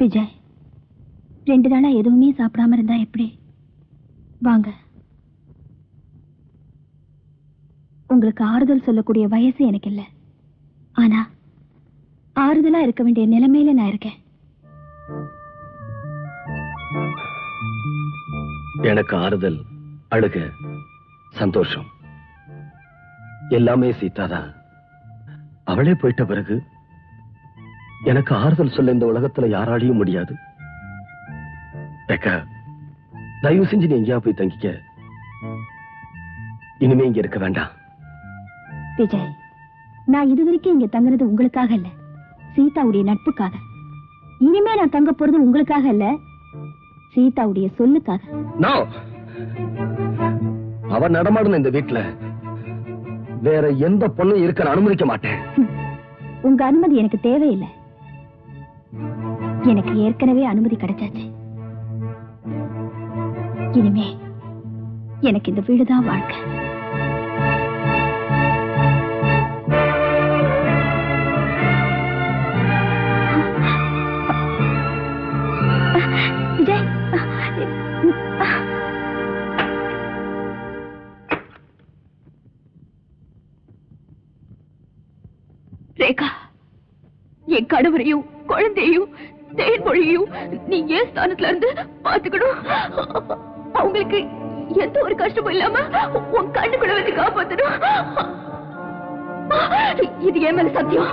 விஜய் ரெண்டு நாளா எதுவுமே சாப்பிடாம இருந்தா எப்படி? வாங்க. உங்களுக்கு ஆறுதல் சொல்லக்கூடிய வயசு எனக்கு இல்ல ஆனா ஆறுதலா இருக்க வேண்டிய நிலைமையில நான் இருக்கேன். எனக்கு ஆறுதல் அழுக சந்தோஷம். எல்லாமே சீதாதான். அவளே போயிட்ட பிறகு எனக்கு ஆறுதல் சொல்ல இந்த உலகத்துல யாராலையும் முடியாது. தயவு செஞ்சு நீ எங்கேயா போய் தங்கிக்க. இனிமே இங்க இருக்க வேண்டாம். விஜய் நான் இதுவரைக்கும் இங்க தங்குறது உங்களுக்காக இல்ல. சீதாவுடைய நட்புக்காக. இனிமே நான் தங்க போறது உங்களுக்காக இல்ல. சீதாவுடைய சொல்லுக்காக. அவ நடமாடுன இந்த வீட்டுல வேற எந்த பொண்ணும் இருக்க அனுமதிக்க மாட்டேன். உங்க அனுமதி எனக்கு தேவையில்லை. எனக்கு ஏற்கனவே அனுமதி கிடைச்சாச்சு. இனிமே எனக்கு இந்த வீடுதான் வாழ்க்கை. கணவரையும் குழந்தையும் தேன்மொழியும் நீ ஏன் ஸ்தானத்துல இருந்து பாத்துக்கணும் அவங்களுக்கு எந்த ஒரு கஷ்டமும் இல்லாம உன் கண்ணுக்குள்ள வந்து காப்பாத்தணும். இது என் மேல சத்தியம்.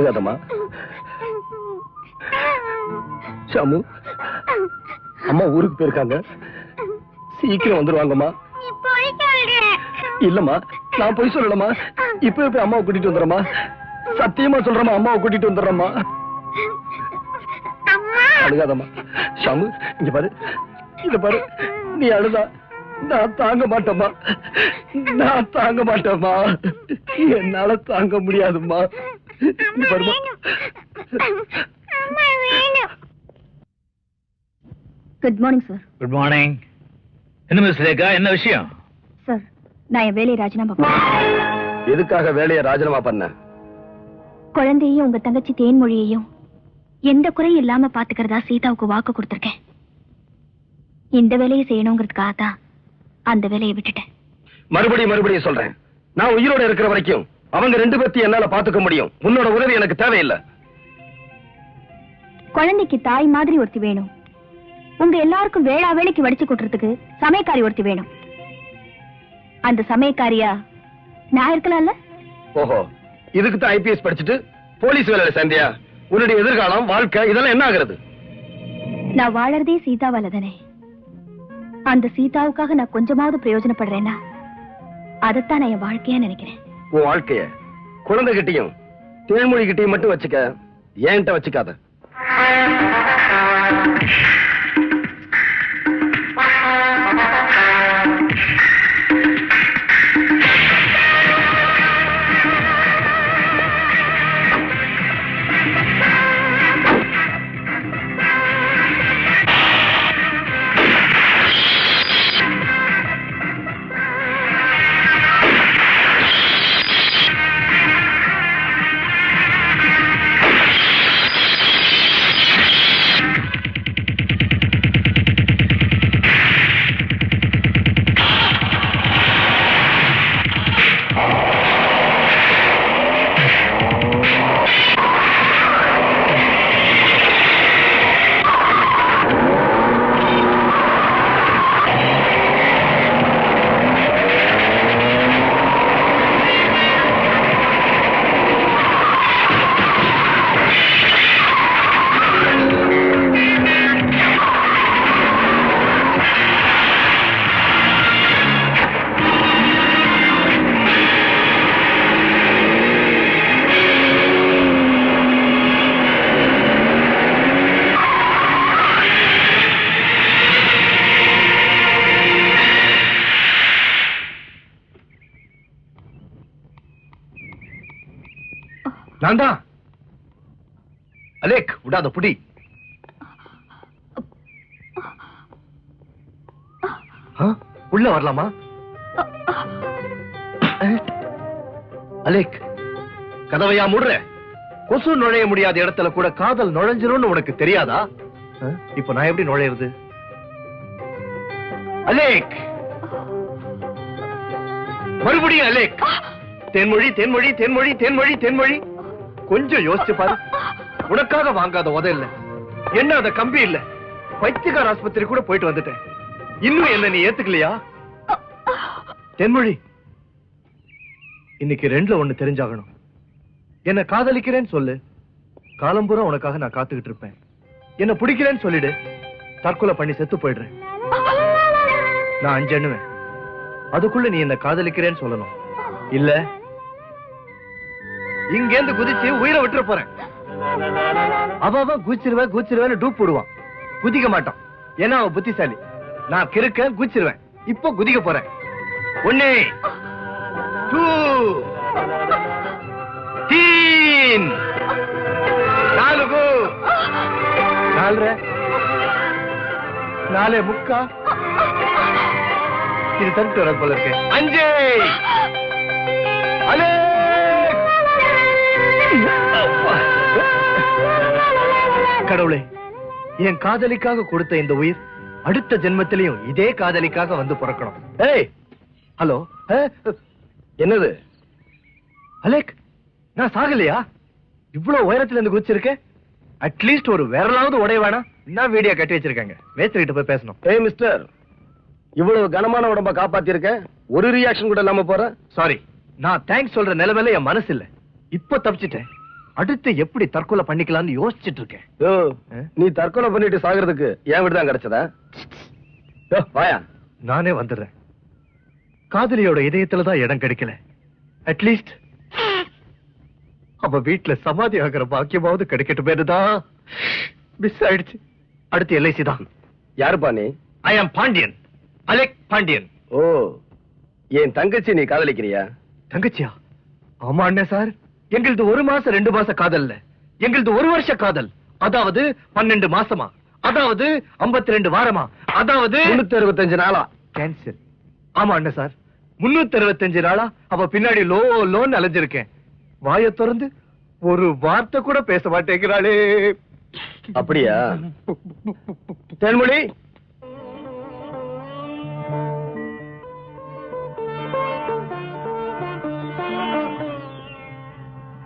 அழுகாதம்மா ஷாமு அம்மா ஊருக்கு போயிருக்காங்க. சீக்கிரம் வந்துருவாங்கம்மா. இல்லம்மா நான் போய் சொல்லலம்மா. இப்ப போய் அம்மாவை கூட்டிட்டு வந்துடுறமா சத்தியமா சொல்றமா அம்மாவை கூட்டிட்டு வந்துடுறமா அழுகாதம்மா. ஷாமு இங்க பாரு. இத பாரு. நீ அழுதா. நான் தாங்க மாட்டேம்மா. நான் தாங்க மாட்டேம்மா. என்னால தாங்க முடியாதுமா good morning sir good morning என்ன மிஸ் ரேகா? என்ன விஷயம்? சார் நான் என் வேலையை ராஜினாமா பண்ணேன் எதுக்காக வேலையை ராஜினாமா பண்ண? குழந்தையையும் உங்க தங்கச்சி தேன்மொழியையும் எந்த குறையும் இல்லாம பாத்துக்கிறதா சீதாவுக்கு வாக்கு கொடுத்திருக்கேன். இந்த வேலையை செய்யணுங்கிறதுக்காக தான் அந்த வேலையை விட்டுட்டேன். மறுபடியும் மறுபடியும் சொல்றேன். நான் உயிரோட இருக்கிற வரைக்கும் அவங்க ரெண்டு பேர்த்தையும் என்னால பாத்துக்க முடியும். உன்னோட உதவி எனக்கு தேவையில்லை. குழந்தைக்கு தாய் மாதிரி ஒருத்தி வேணும். உங்க எல்லாருக்கும் வேளா வேலைக்கு வடிச்சு கொட்டுறதுக்கு சமயக்காரி ஒருத்தி வேணும். அந்த சமயக்காரியா நான் இருக்கலாம்ல? ஓஹோ இதுக்கு தான் ஐபிஎஸ் படிச்சுட்டு போலீஸ் வேலையில சேர்ந்தியா? உன்னுடைய எதிர்காலம் வாழ்க்கை இதெல்லாம் என்ன ஆகுறது? நான் வாழறதே சீதாவால தானே. அந்த சீதாவுக்காக நான் கொஞ்சமாவது பிரயோஜனப்படுறேன்னா அதைத்தான் நான் என் வாழ்க்கையா நினைக்கிறேன். உன் வாழ்க்கைய குழந்தைகிட்டையும் தேன்மொழி கிட்டையும் மட்டும் வச்சுக்க ஏன்ட்ட வச்சுக்காத. நான் தான் அலேக் விடாத புடி. உள்ள வரலாமா? அலேக் கதவையா முடுற? கொசு நுழைய முடியாத இடத்துல கூட காதல் நுழைஞ்சிரும்னு உனக்கு தெரியாதா? இப்ப நான் எப்படி நுழையிறது? அலேக்! மறுபடியும் அலேக்! தென்மொழி தென்மொழி தென்மொழி தென்மொழி தென்மொழி! கொஞ்சம் யோசிச்சு பாரு. உனக்காக வாங்காத உத இல்ல என்ன அத கம்பி இல்ல. பைத்தியக்கார ஆஸ்பத்திரி கூட போயிட்டு வந்துட்டேன். இன்னும் என்ன நீ ஏத்துக்கலையா? தென்மொழி இன்னைக்கு ரெண்டுல ஒண்ணு தெரிஞ்சாகணும். என்ன காதலிக்கிறேன்னு சொல்லு. காலம்பூரா உனக்காக நான் காத்துக்கிட்டு இருப்பேன். என்ன பிடிக்கிறேன்னு சொல்லிடு. தற்கொலை பண்ணி செத்து போயிடுறேன். நான் அஞ்செண்ணுவேன். அதுக்குள்ள நீ என்ன காதலிக்கிறேன்னு சொல்லணும். இல்ல இங்கேந்து குதிச்சு உயிரை விட்டுற போறேன். அவ அவன் குதிச்சிருவேன் குச்சிருவேன் டூப் போடுவான். குதிக்க மாட்டான். ஏன்னா அவன் புத்திசாலி. நான் கிறுக்க குதிச்சிருவேன். இப்போ குதிக்க போறேன். ஒண்ணு டூ தீன். நாலுகு. நாலரை. நாலே முக்கா. இது தட்டு வர போல இருக்கு. அஞ்சு. அலே. கடவுளே என் காதலிக்காக கொடுத்த இந்த உயிர் அடுத்த ஜென்மத்திலையும் இதே காதலிக்காக வந்து பிறக்கணும். ஏய் ஹலோ என்னது? அலேக் நான் சாகலையா? இவ்வளவு உயரத்துல இருந்து குதிச்சிருக்கேன் அட்லீஸ்ட் ஒரு விரலாவது வேணாம் என்ன வீடியோ கட்டி வச்சிருக்காங்க. மேஸ்திரிகிட்ட போய் பேசணும். ஏய் மிஸ்டர் இவ்வளவு கனமான உடம்ப காப்பாத்திருக்க? ஒரு ரியாக்ஷன் கூட இல்லாம போற? சாரி நான் தேங்க்ஸ் சொல்ற நிலைமையில என் மனசு இல்ல இப்போ தப்பிச்சிட்டேன். அடுத்து எப்படி தற்கொலை பண்ணிக்கலாம்னு யோசிச்சுட்டு இருக்கேன் ஆ? நீ தற்கொலை பண்ணிட்டு சாகிறதுக்கு என் வீடு தான் கிடைச்சதா? வாயா. நானே வந்துடுறேன். காதலியோட இதயத்துல தான் இடம் கிடைக்கல. அட்லீஸ்ட் அவ வீட்டுல சமாதி ஆகிற பாக்கியமாவது கிடைக்கட்டும் தான் மிஸ் ஆயிடுச்சு. அடுத்து எல்ஐசி தான். யாருப்பா நீ? I am Pandian Alec Pandian ஓ என் தங்கச்சி நீ காதலிக்கிறியா? தங்கச்சியா? ஆமா அண்ணே சார். எங்களது ஒரு மாசம் ரெண்டு மாச காதல்ல. எங்களது ஒரு வருஷ காதல். அதாவது பன்னெண்டு மாசமா? அதாவது 52 ரெண்டு வாரமா? அதாவது முன்னூத்தி அறுபத்தஞ்சு நாளா? கேன்சல் ஆமா அண்ணே சார். முன்னூத்தி அறுபத்தஞ்சு நாளா? அவ பின்னாடி லோ லோன்னு அலைஞ்சிருக்கேன். வாயை திறந்து ஒரு வார்த்தை கூட பேச மாட்டேங்கிறாளே. அப்படியா? தேன்மொழி?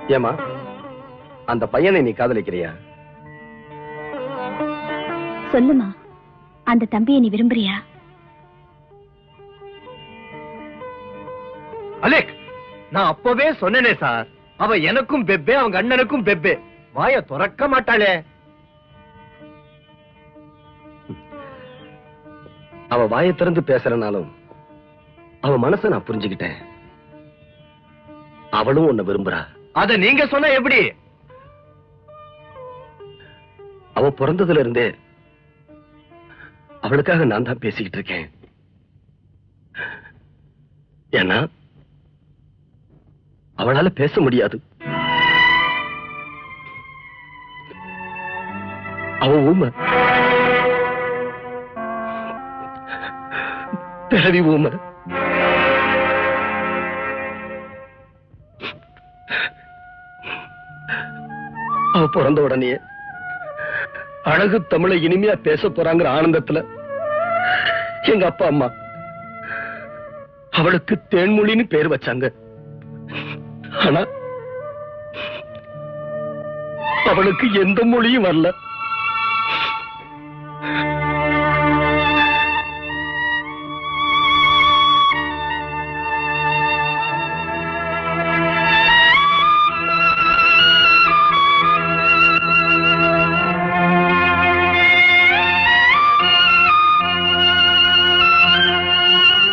ஏமா அந்த பையனை நீ காதலிக்கிறியா? சொல்லுமா அந்த தம்பியை நீ விரும்புறியா? அலேக் நான் அப்பவே சொன்னேனே சார். அவ எனக்கும் பெப்பே அவங்க அண்ணனுக்கும் பெப்பே. வாய திறக்க மாட்டாளே. அவ வாயை திறந்து பேசுறனாலும் அவ மனச நான் புரிஞ்சுக்கிட்டேன். அவளும் உன்னை விரும்புறா. அத நீங்க சொன்ன எப்படி? அவ பிறந்ததுல இருந்தே அவளுக்காக நான் தான் பேசிக்கிட்டு இருக்கேன். ஏன்னா அவளால பேச முடியாது. அவ ஊமை. பிறவி ஊமை. அவ பிறந்த உடனே அழகு தமிழை இனிமையா பேச போறாங்கிற ஆனந்தத்துல எங்க அப்பா அம்மா அவளுக்கு தேன்மொழின்னு பேர் வச்சாங்க. ஆனா அவளுக்கு எந்த மொழியும் வரல.